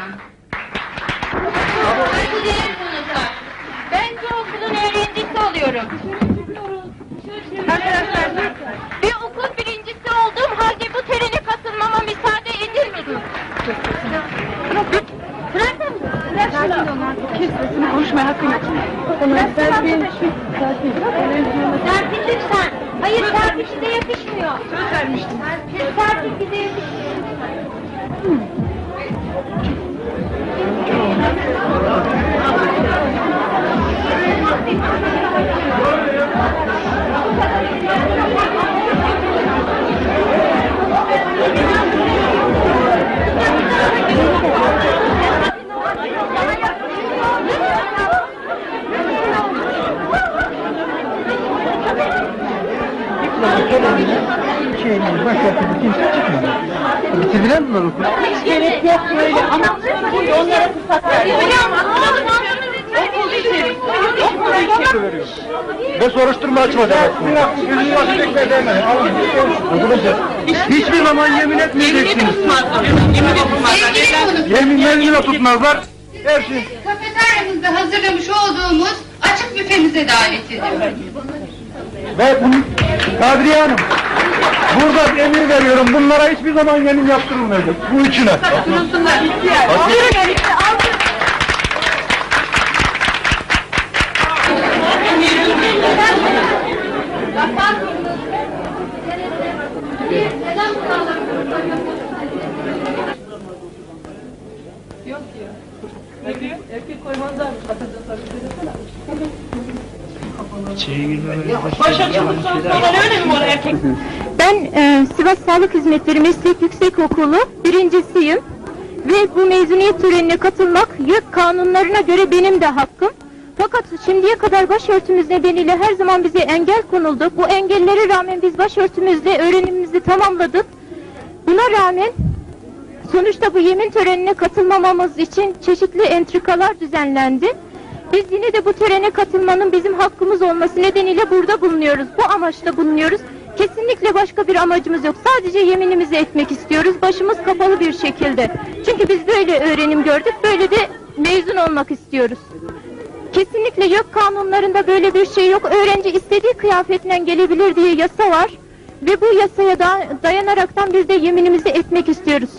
zaman. Ben ki okulun öğrencisi oluyorum. Arkadaşlar, bir okul birincisi olduğum halde bu törene katılmama müsaade edilmedi. Bırakın. Sakin olun. Sesini konuşmaya hakkın yok. Bırakın arkadaşım. Serpil lütfen. Hayır Serpil bize yakışmıyor. Söz vermiştim. Serpil bize yakışmıyor. Lütfen. Şeyini başörtülü kimse çıkmadı. Bitirelim mi okulu? Gerek yok böyle ama onlara fırsat veriyor. Okul için. Okul. Ve soruşturma. Arkadaşlar hiçbir zaman yemin etmeyeceksiniz. Yeminlerini tutmazlar. Her şey. Kafeteryamızda hazırlamış olduğumuz açık büfemize davet ediyorum. Ve bunu Kadriye Hanım burada emir veriyorum. Bunlara hiçbir zaman yemin yaptırılmayacak. Bu üçüne. Sunulsunlar. Buyurun işte alın. Yok diyor. Falan öyle mi var erkek? Ben e, Sivas Sağlık Hizmetleri Meslek Yüksekokulu birincisiyim. Ve bu mezuniyet törenine katılmak YÖK kanunlarına göre benim de hakkım. Fakat şimdiye kadar başörtümüz nedeniyle her zaman bize engel konuldu. Bu engellere rağmen biz başörtümüzle öğrenimimizi tamamladık. Buna rağmen sonuçta bu yemin törenine katılmamamız için çeşitli entrikalar düzenlendi. Biz yine de bu törene katılmanın bizim hakkımız olması nedeniyle burada bulunuyoruz. Bu amaçla bulunuyoruz. Kesinlikle başka bir amacımız yok. Sadece yeminimizi etmek istiyoruz. Başımız kapalı bir şekilde. Çünkü biz böyle öğrenim gördük. Böyle de mezun olmak istiyoruz. Kesinlikle yok kanunlarında böyle bir şey yok. Öğrenci istediği kıyafetle gelebilir diye yasa var. Ve bu yasaya da dayanaraktan biz de yeminimizi etmek istiyoruz.